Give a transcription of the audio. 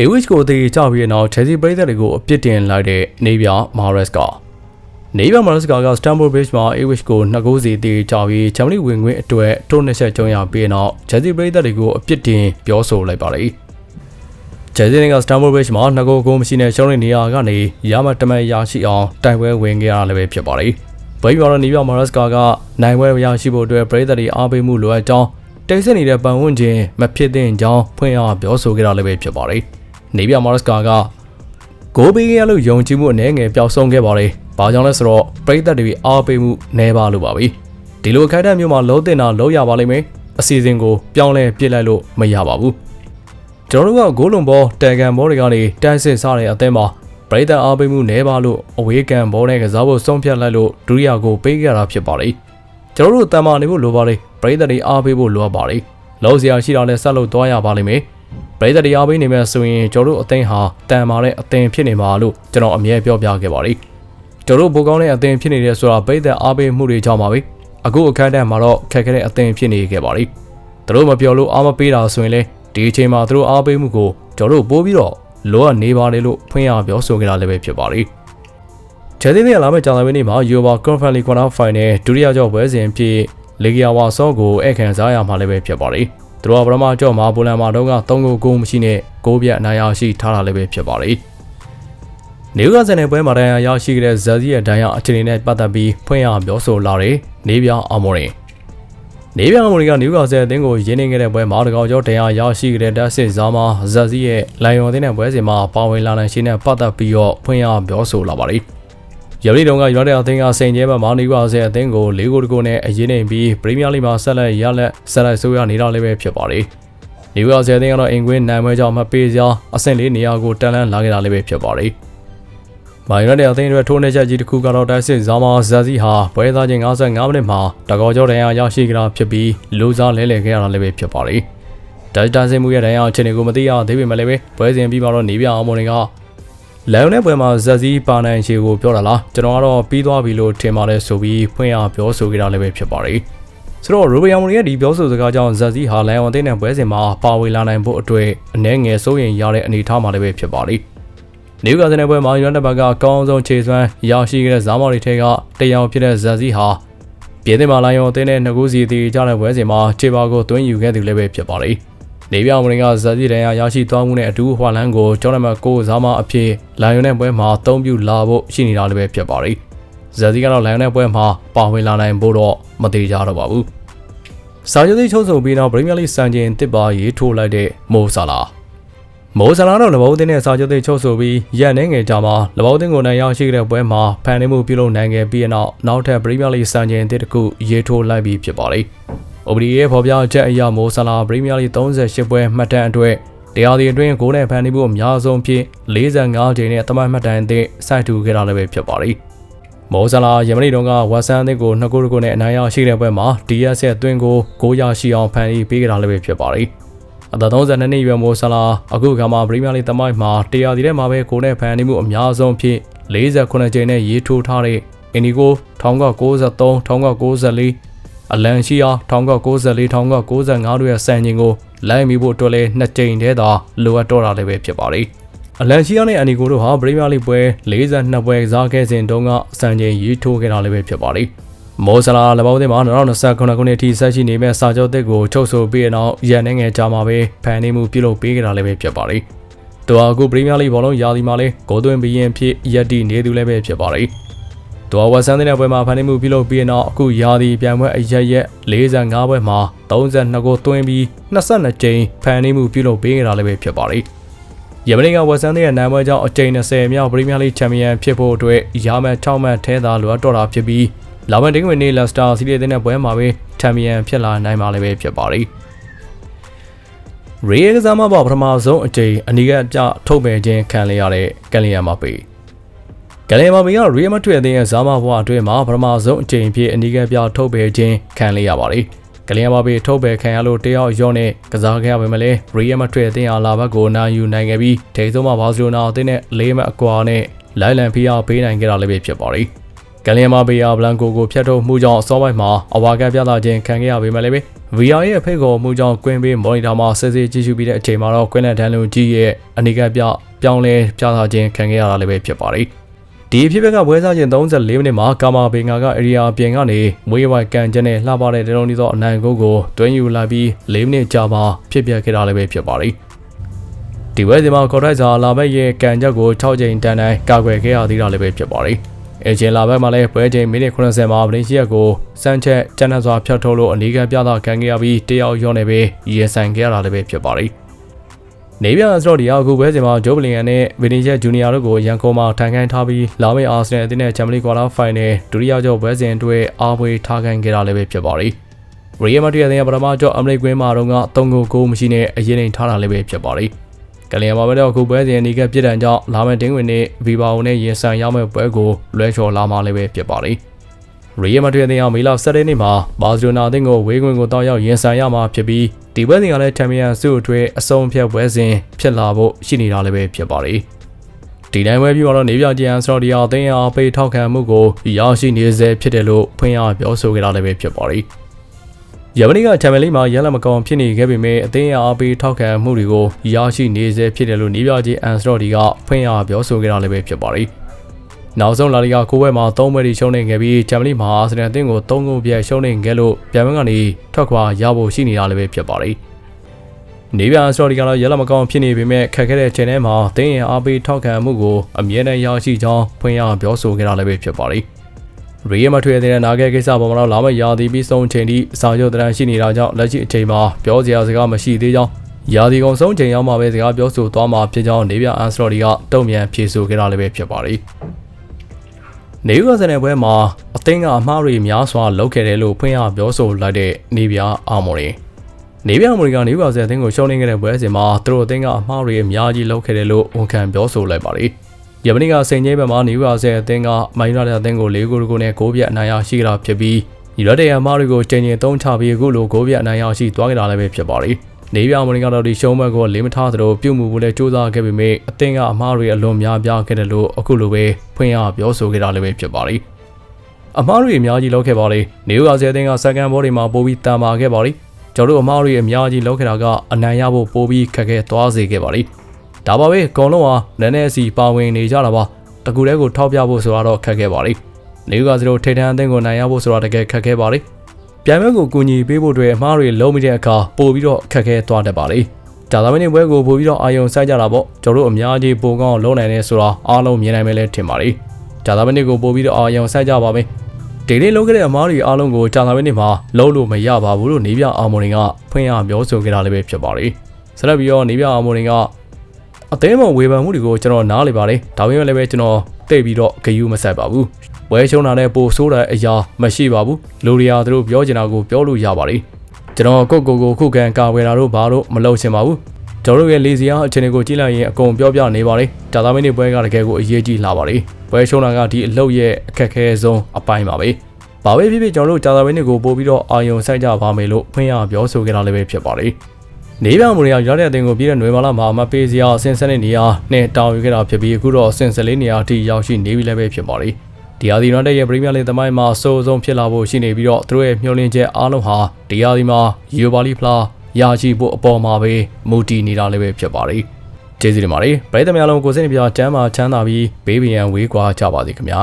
AWH ကိုတည်ကြပြီးတဲ့နောက် Chelsea ပရိသတ်တွေကိုအပြစ်တင်လိုက်တဲ့နေပြမာရက်စ်ကနေပြမာရက်စ်က Stamford Bridge မှာ AWH ကို2ဂိုးစီတည်ကြပြီးဂျာမနီဝင်ခွင့်အတွက်ထိုးနှစ်ချက်ကြုံရပြီးတဲ့နောက် Chelsea ပရိသတ်တွေကိုအပြစ်တင်ပြောဆိုလိုက်ပါတယ်။ Chelsea က Stamford Bridge မှာ2ဂိုးကိုမရှိတဲ့ရှုံးတဲ့နေရာကနေရမတမန်ရရှိအောင်တိုင်ပွဲဝင်ခဲ့ရတာလည်းပဲဖြစ်ပါတယ်။ဘိုင်ဘော်နေပြမာရက်စ်ကနိုင်ပွဲရရှိဖို့အတွက်ပရိသတ်တွေအားပေးမှုလိုအပ်ကြောင်းတိတ်ဆိတ်နေတဲ့ပတ်ဝန်းကျင်မဖြစ်သင့်ကြောင်းဖွင့်ရပြောဆိုခဲ့တာလည်းပဲဖြစ်ပါတယ်။ နေပြမာရက်စ်ကာကဂိုးပေးရလို့ယုံကြည်မှုအနေငယ်ပျောက်ဆုံးခဲ့ပါတယ်။ဘာကြောင့်လဲဆိုတော့ပရိသတ်တွေအားပေးမှုနည်းပါလို့ပါပဲ။ဒီလိုခိုက်တဲ့မျိုးမှာလုံးတင်တာလုံးရပါလိမ့်မယ်။အစီအစဉ်ကိုပြောင်းလဲပြစ်လိုက်လို့မရပါဘူး။ကျွန်တော်တို့ကဂိုးလုံးဘောတန်ကန်ဘောတွေကနေတန်းစစ်စားတဲ့အသင်းမှာပရိသတ်အားပေးမှုနည်းပါလို့အဝေးကန်ဘောနဲ့ကစားဖို့ဆုံးဖြတ်လိုက်လို့ဒုတိယကိုပေးခဲ့တာဖြစ်ပါတယ်။ကျွန်တော်တို့တန်မာနေဖို့လိုပါတယ်ပရိသတ်တွေအားပေးဖို့လိုအပ်ပါတယ်။လောစရာရှိတာနဲ့ဆက်လို့သွားရပါလိမ့်မယ်။ ပရိသတ်တွေအားပေးနေမဲ့ဆိုရင်ကျွန်တော်တို့အသင်းဟာတန်မာတဲ့အသင်းဖြစ်နေမှာလို့ကျွန်တော်အမြဲပြောပြခဲ့ပါတယ်။ကျွန်တော်တို့ဘိုးကောင်းတဲ့အသင်းဖြစ်နေတဲ့ဆိုတာပရိသတ်အားပေးမှုတွေကြောင့်ပါပဲ။အခုအခက်အခဲမှာတော့ခက်ခဲတဲ့အသင်းဖြစ်နေခဲ့ပါတယ်။သူတို့မပြောလို့အားမပေးတာဆိုရင်လေဒီအချိန်မှာသူတို့အားပေးမှုကိုကျွန်တော်တို့ပိုးပြီးတော့လောကနေပါတယ်လို့ဖွင့်ရပြောဆိုခဲ့တာလည်းပဲဖြစ်ပါတယ်။ချယ်ဆီနဲ့လာမယ့်ကြာသပတေးနေ့မှာ Europa Conference League Quarter Final ဒုတိယကြောပွဲစဉ်ဖြစ်လေဂီယာဝါဆော့ကိုအခန့်စားရမှာလည်းပဲဖြစ်ပါတယ်။ သူတို့ကပထမကြောမှာပိုလန်မှာတော့က3ဂိုးဂိုးမရှိနဲ့ဂိုးပြတ်အနိုင်ရရှိထားတာလည်းပဲဖြစ်ပါတယ်။နေဦးကစတဲ့ပွဲမှာတန်ရာရရှိခဲ့တဲ့ဇာဇီရဲ့ဒဏ်ရာအခြေအနေနဲ့ပတ်သက်ပြီးဖွင့်ရပြောဆိုလာတဲ့နေပြအောင်မော်ရင်နေပြအောင်မော်ရင်ကနယူကာဆယ်အသင်းကိုရင်းနှီးခဲ့တဲ့ပွဲမှာတကောင်ကျော်ဒဏ်ရာရရှိခဲ့တဲ့ဓာတ်စစ်ဇာမာဇာဇီရဲ့လိုင်ယွန်အသင်းနဲ့ပွဲစဉ်မှာပါဝင်လာတဲ့ရှင်းနဲ့ပတ်သက်ပြီးတော့ဖွင့်ရပြောဆိုလာပါတယ်။ ရမီတုံကယူနိုက်တက်အသင်းကစိန်ကျဲဘက်မှာနေပါစေအသင်းကို၄ဂိုးတကိုနဲ့အရေးနေပြီးပရီးမီးယားလိမှာဆက်လက်ရလက်ဆက်လက်ဆိုးရနေတာလည်းပဲဖြစ်ပါတယ်။နေပါစေအသင်းကတော့အင်ကွင်းနိုင်ပွဲကြောင့်မပေးစရာအဆင့်လေးနေရာကိုတန်လန်းလာခဲ့တာလည်းပဲဖြစ်ပါတယ်။မိုင်ရတဲ့အသင်းတွေထိုးနှက်ချက်ကြီးတစ်ခုကတော့တိုက်စစ်ဇာမာဇာစီဟာပွဲသားချင်း55မိနစ်မှာတကောကျော်တန်ရာရရှိကြတာဖြစ်ပြီးလူစားလဲလှယ်ခဲ့ရတာလည်းပဲဖြစ်ပါတယ်။ဒိုက်တာစင်မှုရဲ့တန်ရာအခြေအနေကိုမသိရသေးပေမဲ့လည်းပွဲစဉ်ပြီးမှတော့နေပြအောင်မွန်တွေက လန်နဲ့ပွဲမှာဇက်စီပါနိုင်ချေကိုပြောတာလားကျွန်တော်ကတော့ပြီးသွားပြီလို့ထင်ပါတယ်ဆိုပြီးဖွင့်ရပြောဆိုကြတာလည်းပဲဖြစ်ပါတယ်ဆိုတော့ရိုဘီယာမိုရီရဲ့ဒီပြောဆိုစကားကြောင့်ဇက်စီဟာလန်အောင်သိတဲ့ပွဲစဉ်မှာပါဝင်လာနိုင်ဖို့အတွက်အနည်းငယ်စိုးရင်ရတဲ့အနေအထားမှာလည်းပဲဖြစ်ပါတယ်နေကာစနယ်ပွဲမှာယူနိုက်တက်ဘက်ကအကောင်းဆုံးခြေစွမ်းရရှိခဲ့တဲ့ဇာမော်ရီထဲကတယောက်ဖြစ်တဲ့ဇက်စီဟာပြည်သစ်မာလိုင်ယွန်အသင်းနဲ့ငကူစီတီကြတဲ့ပွဲစဉ်မှာခြေပါကိုသွင်းယူခဲ့သူလည်းပဲဖြစ်ပါတယ်။ နေပြောင်မရင်ကဇာတိတန်ရာရရှိသွားမှုနဲ့အတူဟွာလန်ကိုကျောင်းနံပါတ်6ဇာမအဖြစ်လိုင်ယွန်နဲ့ပွဲမှာအသုံးပြုလာဖို့ရှိနေတာလည်းပဲဖြစ်ပါတယ်။ဇာတိကတော့လိုင်ယွန်နဲ့ပွဲမှာပါဝင်လာနိုင်ဖို့တော့မသေးကြတော့ပါဘူး။စာချုပ်သိချုပ်ဆိုပြီးနောက်ပရီးမီးယားလိစံချိန်တစ်ပါရေးထိုးလိုက်တဲ့မိုဆာလာမိုဆာလာတော့လဘောတင်းနဲ့စာချုပ်သိချုပ်ဆိုပြီးရက်နေငယ်ကြမှာလဘောတင်းကိုနိုင်ရရှိတဲ့ပွဲမှာဖန်နေမှုပြုလုပ်နိုင်ခဲ့ပြီးနောက်နောက်ထပ်ပရီးမီးယားလိစံချိန်တစ်တစ်ခုရေးထိုးလိုက်ပြီးဖြစ်ပါ တယ်။ OBD ရဲ့ဖော်ပြချက်အရမိုဆလာပရီးမီးယားလိ38ပွဲမှတ်တမ်းအတွက်တရားဒီအတွင်းဂိုးနဲ့ဖန်တီးမှုအများဆုံးဖြစ်45ချိန်နဲ့တမန်မှတ်တမ်းအသစ်စိုက်ထူခဲ့တာလည်းပဲဖြစ်ပါတယ်။မောဆလာယမနီတုန်းကဝက်ဆန်အသစ်ကို2ဂိုးတကိုနဲ့အနိုင်ရရှိတဲ့ပွဲမှာ DS ရဲ့အတွင်းကိုဂိုးရရှိအောင်ဖန်တီးပေးခဲ့တာလည်းပဲဖြစ်ပါတယ်။အသက်32နှစ်အရွယ်မောဆလာအခုကမှပရီးမီးယားလိသမိုင်းမှာတရားဒီထဲမှာပဲဂိုးနဲ့ဖန်တီးမှုအများဆုံးဖြစ်48ချိန်နဲ့ရေးထိုးထားတဲ့အင်ဒီကို1993 1994 အလန်ရှိအား1994 1995တို့ရဲ့စံချိန်ကိုလိုက်မိဖို့အတွက်လဲနှစ်ကြိမ်တည်းသာလိုအပ်တော့တာလည်းပဲဖြစ်ပါတယ်။အလန်ရှိအားနဲ့အန်နီကိုတို့ဟာပရီးမီးယားလိပွဲ42ပွဲကစားခဲ့စဉ်တုန်းကစံချိန်ရေးထိုးခဲ့တာလည်းပဲဖြစ်ပါတယ်။မောဆလာလဘောင်းတင်မှာ2029ခုနှစ်အထိဆက်ရှိနေမဲ့စာချုပ်သစ်ကိုချုပ်ဆိုပြီးတဲ့နောက်ရန်နေငယ်ကြာမှာပဲဖန်နေမှုပြုလုပ်ပေးခဲ့တာလည်းပဲဖြစ်ပါတယ်။သူဟာအခုပရီးမီးယားလိဘောလုံးရာသီမှာလဲဂိုးသွင်းပြီးရင်ဖြစ်ရက်တီနေသူလည်းပဲဖြစ်ပါတယ်။။ ဒေါ်ဝက်ဆန်တဲ့ပွဲမှာဖန်တီးမှုပြုလုပ်ပြီးနောက်အခုရာသီပြိုင်ပွဲအရက်ရက်45ပွဲမှာ32ဂိုးသွင်းပြီး22ကြိမ်ဖန်တီးမှုပြုလုပ်ပေးခဲ့တာလည်းပဲဖြစ်ပါတယ်။ယမနီကဝက်ဆန်တဲ့နိုင်ပွဲကြောင့်အကြိမ်20မြောက်ပရီးမီးယားလိချန်ပီယံဖြစ်ဖို့အတွက်ရာမန်6မှတ်ထဲသာလိုအပ်တော့တာဖြစ်ပြီးလာမန်ဒင်းဝင်နေလက်စတာစီးရီးတဲ့ပွဲမှာပဲချန်ပီယံဖြစ်လာနိုင်မှာလည်းပဲဖြစ်ပါတယ်။ရေကစားမပေါ်ပထမဆုံးအကြိမ်အနီးကအပြထုတ်ပယ်ခြင်းခံရတဲ့ကန်လီယန်မာပေ ဂလင်မာမီကရီယမထွေအသင်းရဲ့ဇာမဘွားအတွင်းမှာပထမဆုံးအကြိမ်ဖြစ်အနီးကပ်ပြထုတ်ပယ်ခြင်းခံလိုက်ရပါတယ်။ဂလင်မာမီထုတ်ပယ်ခံရလို့တယောက်ရော့နဲ့ကစားခဲ့ရပေမဲ့လည်းရီယမထွေအသင်းအားလာဘက်ကိုနိုင်ယူနိုင်ခဲ့ပြီးထိန်းဆုံးမှာဘာစီလိုနာအသင်းနဲ့လေးမအကွာနဲ့လိုက်လံဖိအားပေးနိုင်ခဲ့တာလည်းဖြစ်ပါတယ်။ဂလင်မာဘေယာဘလန်ကိုကိုဖျက်ထုတ်မှုကြောင့်စောပိုင်းမှာအဝါကပြသခြင်းခံခဲ့ရပေမဲ့လည်း VR ရဲ့ဖိတ်ခေါ်မှုကြောင့်ကွင်းပေးမော်နီတာမှာစစ်စစ်ကြည့်ရှုပြီးတဲ့အချိန်မှာတော့ကွင်းလက်တန်းလုံးကြီးရဲ့အနေကပြပြောင်းလဲပြသခြင်းခံခဲ့ရတာလည်းပဲဖြစ်ပါတယ်။ ဒီအဖြစ်အပျက်ကပွဲစားခြင်း34မိနစ်မှာကာမာဘေငါကအေရီယာပြင်ကနေမွေးဝိုင်ကန်ကျင်းနဲ့လှပတဲ့တလုံးဒီသောအနိုင်ဂိုးကိုတွင်းယူလာပြီး4မိနစ်ကြာမှဖြစ်ပျက်ခဲ့တာလည်းပဲဖြစ်ပါတယ်။ဒီဝဲစီမှာကော်ထိုက်စာလာဘက်ရဲ့ကန်ချက်ကို6ချိန်တန်တိုင်းကာကွယ်ခဲ့ရသေးတာလည်းပဲဖြစ်ပါတယ်။အချင်းလာဘက်မှာလည်းပွဲချိန်မိနစ်80မှာဗလင်းရှိရက်ကိုစမ်းချက်ကျန်းထစွာဖြတ်ထုတ်လို့အနီးကပြသခံခဲ့ရပြီးတယောက်ရော့နေပြီးရေဆိုင်ခဲ့ရတာလည်းပဲဖြစ်ပါတယ်။ နေပြန်စတော့ဒီအခုပွဲစဉ်မှာဂျိုးဘလင်ယန်နဲ့ဗီနီချက်ဂျူနီယာတို့ကိုရန်ကုန်မှာထိုင်ခိုင်းထားပြီးလာမယ့်အာဆင်နယ်အသင်းနဲ့ချန်ပီယံလိကွာတာဖိုင်နယ်ဒုတိယကျောပွဲစဉ်အတွက်အားပွဲထားခိုင်းခဲ့တာလည်းပဲဖြစ်ပါတယ်။ရီယယ်မက်ဒရစ်အသင်းကပထမကျောအမရိကွင်းမှာတော့က3ဂိုးကိုမရှိနဲ့အရင်နေထားတာလည်းပဲဖြစ်ပါတယ်။ကလျာမှာပဲတော့အခုပွဲစဉ်အနီးကပြစ်ဒဏ်ကြောင့်လာမယ့်တင်းဝင်နေ့ဗီဘာအိုနဲ့ရင်ဆိုင်ရမယ့်ပွဲကိုလွဲချော်လာမှလည်းပဲဖြစ်ပါတယ်။ ရီယယ်မက်ဒရစ်အသင်းကမေလ17ရက်နေ့မှာဘာစီလိုနာအသင်းကိုဝေးခွင့်ကိုတောက်ရောက်ရင်ဆိုင်ရမှာဖြစ်ပြီးဒီပွဲစဉ်ကလည်းချန်ပီယံဆုအတွဲအဆုံးဖြတ်ပွဲစဉ်ဖြစ်လာဖို့ရှိနေတာလည်းပဲဖြစ်ပါတယ်။ဒီတိုင်းပွဲပြီးတော့နေပြကျန်စတော့ဒီအသင်းအားပေးထောက်ခံမှုကိုရရှိနေစေဖြစ်တယ်လို့ဖွင့်ရပြောဆိုခဲ့တာလည်းပဲဖြစ်ပါတယ်။ယမနီကချန်ပီယံလိမှာရလက်မကောင်ဖြစ်နေခဲ့ပေမဲ့အသင်းရဲ့အားပေးထောက်ခံမှုတွေကိုရရှိနေစေဖြစ်တယ်လို့နေပြကြီးအန်စတော့ဒီကဖွင့်ရပြောဆိုခဲ့တာလည်းပဲဖြစ်ပါတယ်။ နောက်ဆုံးလာလီဂါကိုဝဲမှာ၃ပွဲထိရှုံးနေခဲ့ပြီးချန်ပီယံလိမှာအာဆင်နယ်အသင်းကို၃ဂိုးပြတ်ရှုံးနေခဲ့လို့ပြန်မကနေထွက်ခွာရဖို့ရှိနေတာလည်းပဲဖြစ်ပါတယ်။နေပြန်စတော့ဒီကတော့ရလက်မကောင်ဖြစ်နေပေမဲ့ခက်ခဲတဲ့ချိန်ထဲမှာအသင်းရဲ့အားပေးထောက်ခံမှုကိုအမြဲတမ်းရရှိကြောင်းဖွင့်ရပြောဆိုခဲ့တာလည်းပဲဖြစ်ပါတယ်။ရီယမထွေတဲ့နာဂဲကိစ္စပေါ်မှာတော့လာမယ့်ရာသီပြီးဆုံးချိန်ထိစာချုပ်တရန်ရှိနေတာကြောင့်လက်ရှိအချိန်မှာပြောစရာစကားမရှိသေးကြောင်းရာသီကုန်ဆုံးချိန်ရောက်မှပဲစကားပြောဆိုသွားမှာဖြစ်ကြောင်းနေပြအန်စတော်ဒီကတုံ့ပြန်ဖြေဆိုခဲ့တာလည်းပဲဖြစ်ပါတယ်။ နေယူကစနယ်ပွဲမှာအသင်းကအမှားတွေများစွာလုပ်ခဲ့တယ်လို့ဖွင့်ရပြောဆိုလိုက်တဲ့နေပြအာမော်ရီနေပြအာမော်ရီကနေယူကစနယ်အသင်းကိုရှုံးနေခဲ့တဲ့ပွဲစဉ်မှာသူတို့အသင်းကအမှားတွေအများကြီးလုပ်ခဲ့တယ်လို့ဝန်ခံပြောဆိုလိုက်ပါတယ်။ယမနီကစိန်ချင်းဘက်မှာနေယူအာဆယ်အသင်းကမိုင်းယူနိုက်တက်အသင်းကို၄ဂိုးကိုနဲ့ဂိုးပြတ်အနိုင်ရရှိတာဖြစ်ပြီးယူနိုက်တက်အမားတွေကိုချိန်ချင်းသုံးချပြီးအခုလိုဂိုးပြတ်အနိုင်ရရှိသွားကြတာလည်းပဲဖြစ်ပါတယ်။ နေပြမနီကတော့ဒီရှုံးဘက်ကိုလေးမထားသလိုပြုတ်မှုကိုလည်းစူးစမ်းခဲ့ပေမဲ့အသင်းကအမားတွေအလွန်များပြားခဲ့တယ်လို့အခုလိုပဲဖွင့်ရပြောဆိုခဲ့တာလည်းပဲဖြစ်ပါတယ်။အမားတွေအများကြီးလောက်ခဲ့ပါလေ။နေယူအာဆယ်အသင်းကစကန်ဘောတွေမှာပိုပြီးတန်ပါခဲ့ပါလေ။ကျွန်တော်တို့အမားတွေအများကြီးလောက်ခဲ့တာကအနိုင်ရဖို့ပိုပြီးခက်ခဲသွားစေခဲ့ပါလေ။ဒါပါပဲအကုန်လုံးဟာနည်းနည်းစီပါဝင်နေကြတာပါတကူတဲကိုထောက်ပြဖို့ဆိုတာတော့ခက်ခဲပါလိမ့်နေကစလို့ထိထန်အသင်းကိုနိုင်ရဖို့ဆိုတာတကယ်ခက်ခဲပါလိမ့် ပြိုင်ပွဲကိုကူညီပေးဖို့အတွက်အမှားတွေလုံးမိတဲ့အခါပို့ပြီးတော့ခက်ခဲသွားတတ်ပါလိမ့်ဒါသာမင်းပွဲကိုပို့ပြီးတော့အာယုံစိုက်ကြတာပေါ့ကျွန်တော်တို့အများကြီးပိုကောင်းလုံးနိုင်နေဆိုတာအားလုံးမြင်နိုင်မယ်လဲထင်ပါလိမ့်ဒါသာမင်းကိုပို့ပြီးတော့အာယုံစိုက်ကြပါမယ်ဒီနေ့လုံးခဲ့တဲ့အမားတွေအားလုံးကိုကြာသာမင်းမှာလုံးလို့မရပါဘူးလို့နေပြအာမော်ရင်ကဖွင့်ရပြောဆိုခဲ့တာလည်းပဲဖြစ်ပါလိမ့်ဆက်လက်ပြီးတော့နေပြအာမော်ရင်ကအသေးမဝေဖန်မှုတွေကိုကျွန်တော်နားလေပါတယ်ဒါပေမဲ့လည်းပဲကျွန်တော်သိပြီးတော့ဂယုမဆက်ပါဘူး ဝဲရှုံးတာနဲ့ပိုဆိုးတဲ့အရာမရှိပါဘူးလူရီယာသူတို့ပြောချင်တာကိုပြောလို့ရပါတယ်ကျွန်တော်ကိုကိုကိုခုခံကာဝယ်တာတို့ဘာလို့မလုပ်ချင်ပါဘူးကျွန်တော်တို့ရဲ့လေစီယာအခြေအနေကိုကြည့်လိုက်ရင်အကုန်ပြောပြနေပါတယ်ဒါသားမင်းတွေပွဲကတကယ်ကိုအရေးကြီးလာပါတယ်ပွဲရှုံးတာကဒီအလုတ်ရဲ့အခက်အခဲဆုံးအပိုင်းပါပဲဘာပဲဖြစ်ဖြစ်ကျွန်တော်တို့ဂျာသာဝင်းတွေကိုပို့ပြီးတော့အာယုံဆိုင်ကြပါမယ်လို့ဖွင့်ရပြောဆိုခဲ့တာလည်းပဲဖြစ်ပါတယ်နေပြမှုတွေရောက်တဲ့အတင်ကိုပြည်တဲ့ຫນွေမာလာမှာမပေးစရာအဆင့်ဆက်တဲ့နေရာနဲ့တောင်းယူခဲ့တာဖြစ်ပြီးအခုတော့အဆင့်14နေရာအထိရောက်ရှိနေပြီလည်းပဲဖြစ်ပါလိမ့် ဒီယာဒီနော်တဲ့ရဲ့ပရီးမီးယားလိသမိုင်းမှာအဆိုးဆုံးဖြစ်လာဖို့ရှိနေပြီးတော့သူတို့ရဲ့မျှော်လင့်ချက်အားလုံးဟာဒီယာဒီမှာယူပါလီဖလာရရှိဖို့အပေါ်မှာပဲမူတည်နေတာလည်းပဲဖြစ်ပါလိမ့်ကျေးဇူးတင်ပါတယ်ပရိသတ်များလုံးကိုစိတ်နှပြချမ်းသာချမ်းသာပြီးဘေးပင်ရန်ဝေးကွာကြပါစေခင်ဗျာ